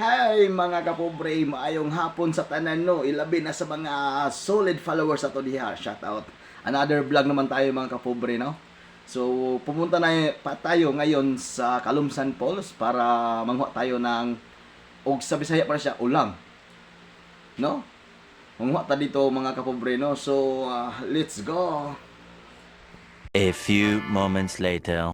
Hi mga kapobre, maayong hapon sa tanan no. Ilabi na sa mga solid followers ato diha. Shout out. Another vlog naman tayo mga kapobre no. So pumunta na pa tayo ngayon sa Kalumsan Falls para manguha tayo ng og sa Bisaya para siya ulang. No? Manguha ta dito mga kapobre no. So ah, let's go. A few moments later.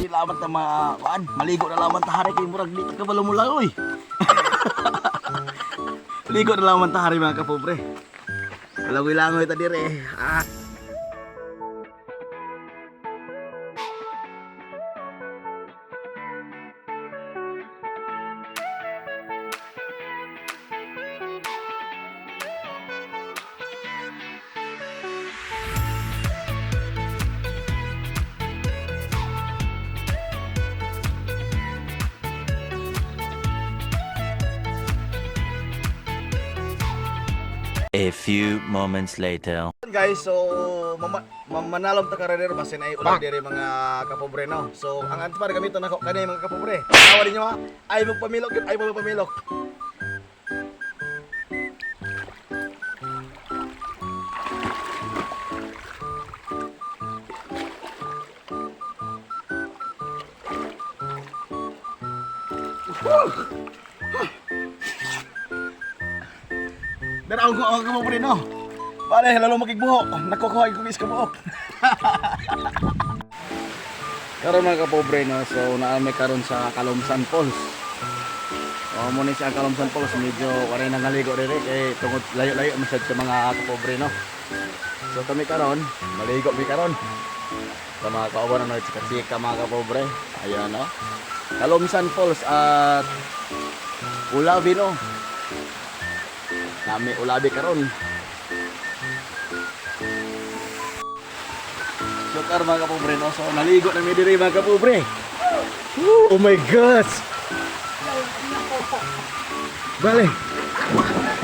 Di lamat na mga kuan, maligo na laman ta hari kay murag di ka balumula oy. Ligo na laman ta hari mga kapobre. Langoy-langoy ta dire. Ah. A few moments later. Guys, so mama, mamanalom ta karer basin ay ulang dire mga kapobre no. So ang antes para gamiton nako kanay mga kapobre. Tawa ninyo ha. Ay magpamilok ay magpamilok. Pero ako ako kapobre no. Bale, lalo makigbuhok. Nakukuha ko is kabuhok. karon mga kapobre no, so naami karon sa Kalumsan Falls. O mo ni sa Kalumsan Falls medyo wala nang naligo dire kay tungod layo-layo masyad sa mga kapobre no. So kami karon, maligo mi karon. Sa mga kauban no, chika-chika mga kapobre. Ayan no. Kalumsan Falls at Ulabi no. Nami ulabi karon. Sukar mga kapobre, no? So, naligo na may diri mga kapobre. Oh my gosh! Bale.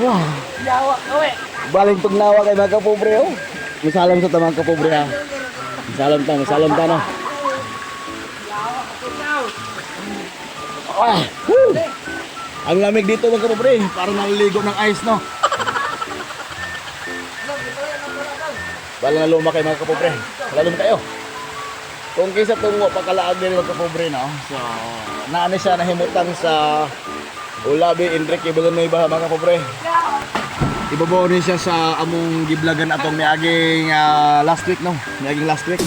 Wow. Yawa, kawe. Baling pagnawa kay mga kapobre, oh. Misalam sa tamang kapobre, ha. Misalam ta, misalam ta, no? Ah, woo! Ang lamig dito mga kapobre, parang naliligo ng ice, no? Bala na luma kayo mga kapobre. Lalo kayo. Kung kisa tungo pagkalaag din mga kapobre no. So, naani siya nahimutan sa Ulabi Enrique Villanueva mga kapobre. Ibabaw rin siya sa among giblagan atong miaging ah, last week no. Miaging last week.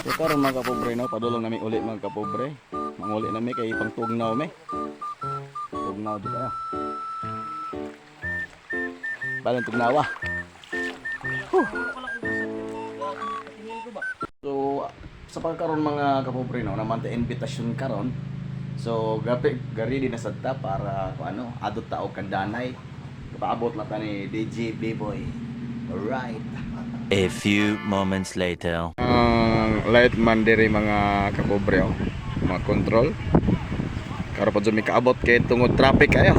So karon mga kapobre no, padulong nami uli mga kapobre. Manguli nami kay pang tugnaw mi. Tugnaw Balang tugnawa. So sa pagkaron mga kapobre no, naman ta invitation karon. So gapi gari din na sadta para kung ano, adot ta og kandanay. Paabot na ta ni DJ B-Boy. Alright. A few moments later. ang light man diri mga kapobre oh. mga control karo pa mi kaabot kay tungod traffic kayo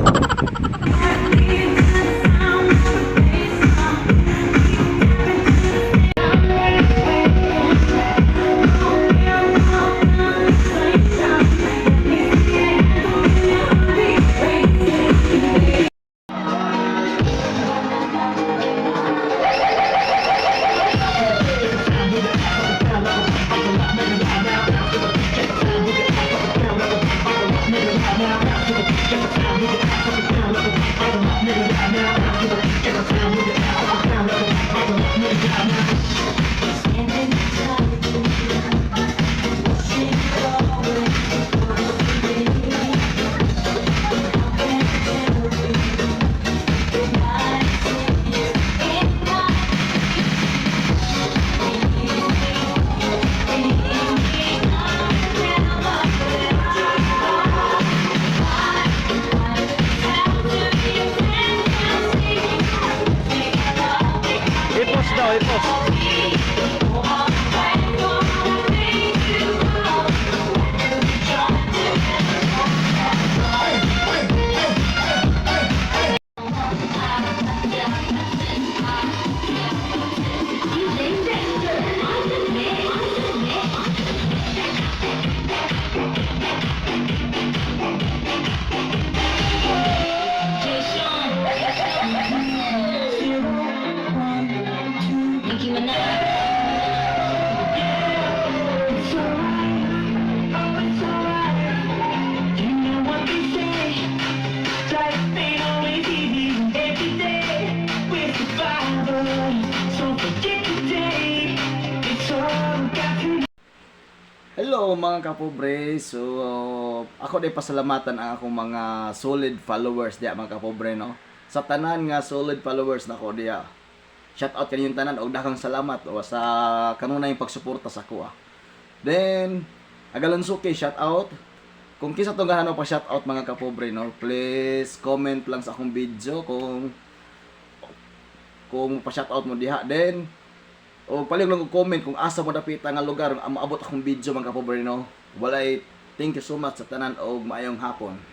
Mga kapobre. So ako day pasalamatan ang akong mga solid followers diya mga kapobre no. Sa tanan nga solid followers nako diya. Shout out kaninyong tanan og daghang salamat o sa kanunay pagsuporta sa ako ah. Then Agalonsuke shout out. Kung kisa tong gahano pa shout out mga kapobre no, please comment lang sa akong video kung kung pa shout out mo diha. Then o paling lang comment kung asa mo dapita nga lugar ang maabot akong video mga kapobre no. Walay thank you so much sa tanan og maayong hapon.